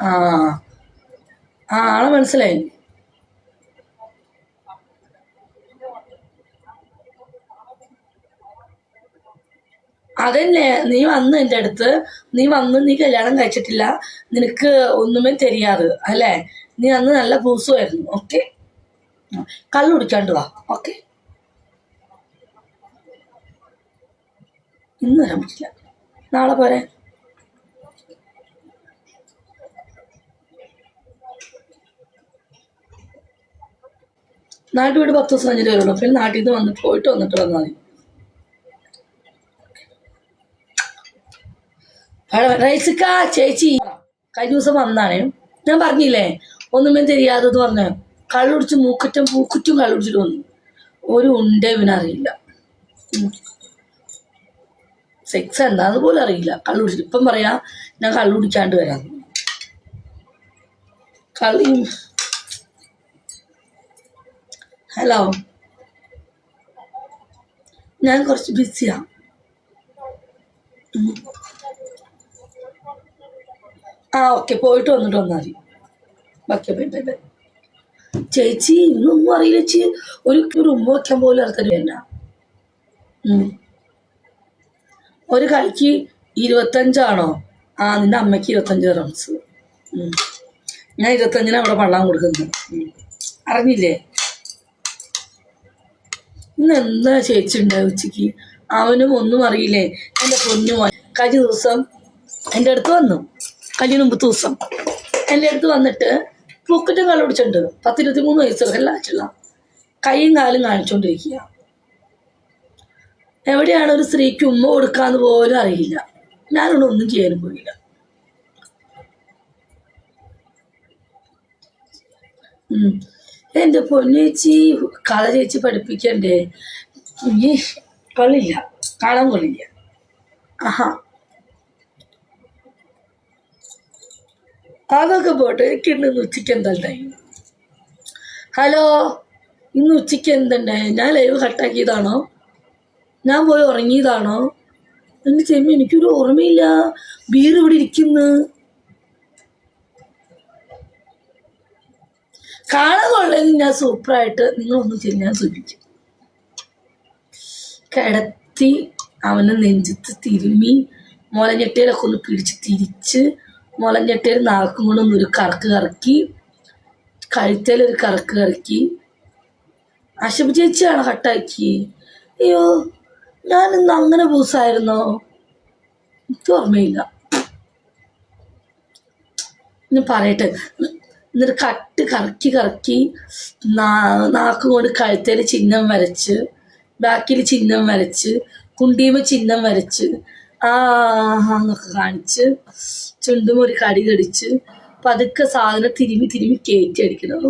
ആ. ആ ആളെ മനസ്സിലായി. അതന്നെ നീ വന്ന് എന്റെ അടുത്ത് നീ വന്ന് നീ കല്യാണം കഴിച്ചിട്ടില്ല നിനക്ക് ഒന്നുമേ തെരിയാതെ അല്ലേ? നീ അന്ന് നല്ല പൂസുമായിരുന്നു ഓക്കെ? കള്ളു കുടിക്കാണ്ട് വാ ഓക്കെ? ഇന്ന് വരാൻ പറ്റില്ല. നാളെ പോരെ. നാട്ടിൽ വീട് പത്ത് ദിവസം കഴിഞ്ഞിട്ട് വരുള്ളൂ. പിന്നെ നാട്ടിൽ നിന്ന് വന്ന് പോയിട്ട് വന്നിട്ട് വന്നാൽ മതി. റൈസിക്കാ ചേച്ചി കഴിഞ്ഞ ദിവസം വന്നാണ്. ഞാൻ പറഞ്ഞില്ലേ ഒന്നുമേ തിരിയാതെന്ന് പറഞ്ഞ കള്ളുടിച്ച് മൂക്കറ്റം പൂക്കുറ്റും കള്ളുടിച്ചിട്ട് വന്നു. ഒരു ഉണ്ട് ഇവനറിയില്ല സെക്സ് എന്താന്ന് പോലും അറിയില്ല. കള്ളുടിച്ചിട്ട് ഇപ്പം പറയാ ഞാൻ കള്ളുടിക്കാണ്ട് വരാം. കളി ഹലോ ഞാൻ കുറച്ച് ബിസിയാ ആ ഓക്കെ പോയിട്ട് വന്നിട്ട് വന്നാൽ മതി. ഓക്കെ ബൈ ബൈ ബൈ ചേച്ചി ഇന്നൊന്നും അറിയില്ല. ചേച്ചി ഒരു റൂം വയ്ക്കാൻ പോലും ആൾക്കാർ വേണ്ട. ഒരു കളിക്ക് ഇരുപത്തഞ്ചാണോ? ആ നിന്റെ അമ്മയ്ക്ക് ഇരുപത്തഞ്ച് റൺസ് ഞാൻ ഇരുപത്തഞ്ചിന് അവിടെ വള്ളം കൊടുക്കുന്നത്. അറിഞ്ഞില്ലേ? ഇന്ന് എന്താ ചേച്ചി ഉണ്ടായി ഉച്ചയ്ക്ക്? അവനും ഒന്നും അറിയില്ലേ? എന്റെ പൊന്നു. കഴിഞ്ഞ ദിവസം എന്റെ അടുത്ത് വന്നു. കഴിഞ്ഞ മുമ്പത്തെ ദിവസം. എന്റെ അടുത്ത് വന്നിട്ട് പൂക്കറ്റും കാലം പിടിച്ചിട്ടുണ്ട്. പത്തിരുപത്തി മൂന്ന് വയസ്സ് എല്ലാച്ചുള്ള കൈയും കാലും കാണിച്ചുകൊണ്ടിരിക്കുക എവിടെയാണ് ഒരു സ്ത്രീക്ക് ഉമ്മ കൊടുക്കാന്ന് പോലും അറിയില്ല. ഞാനിവിടെ ഒന്നും ചെയ്യാനും പോയില്ല. ഉം. എന്റെ പൊന്നേച്ചി കഥ ചേച്ചി പഠിപ്പിക്കണ്ടേ? ഈ കൊള്ളില്ല കളം കൊള്ളില്ല. ആഹാ. അതൊക്കെ പോട്ടെ എനിക്ക് ഇന്ന് ഉച്ചയ്ക്ക് എന്തുണ്ടായി? ഹലോ ഇന്ന് ഉച്ചയ്ക്ക് എന്തുണ്ടായി? ഞാൻ ലൈവ് കട്ടാക്കിയതാണോ? ഞാൻ പോയി ഉറങ്ങിയതാണോ? എന്ന് ചെമ്മി എനിക്കൊരു ഓർമ്മയില്ല. ബീർ ഇവിടെ ഇരിക്കുന്നു. കൊള്ളെങ്കിൽ ഞാൻ സൂപ്പറായിട്ട് നിങ്ങളൊന്നും ചെയ്ത് ഞാൻ സൂചിപ്പിക്കും കിടത്തി അവനെ നെഞ്ചത്ത് തിരുമ്മി മുലഞ്ഞെട്ടയിലൊക്കെ ഒന്ന് പിടിച്ച് തിരിച്ച് മുലഞ്ഞെട്ടയിൽ നാക്കും കൊണ്ടൊന്ന് ഒരു കറക്ക് കറക്കി കഴുത്തേലൊരു കറക്ക് കറക്കി. അശബ ചേച്ചിയാണ് കട്ടാക്കി അയ്യോ ഞാൻ ഇന്ന് അങ്ങനെ ബൂസായിരുന്നോ? എനിക്ക് ഓർമ്മയില്ല. ഇനി പറയട്ടെ. എന്നിട്ട് കട്ട് കറക്കി കറക്കി നാക്ക് കൊണ്ട് കഴുത്തേൽ ചിഹ്നം വരച്ച് ബാക്കിൽ ചിഹ്നം വരച്ച് കുണ്ടിയുമ ചിഹ്നം വരച്ച് ആ എന്നൊക്കെ കാണിച്ച് ചുണ്ടും ഒരു കടി കടിച്ച് പതുക്കെ സാധനം തിരുമി തിരുമി കയറ്റി അടിക്കണം.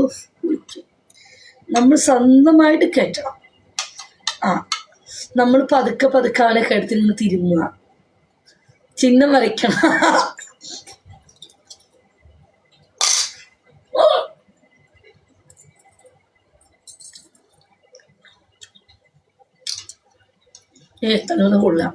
നമ്മൾ സ്വന്തമായിട്ട് കയറ്റണം ആ നമ്മൾ പതുക്കെ പതുക്കെ അവനെ കഴുത്തിൽ നിന്ന് തിരുമ്മുക. ചിഹ്നം വരയ്ക്കണം. ഏ തലവന്ന് കൊള്ളാം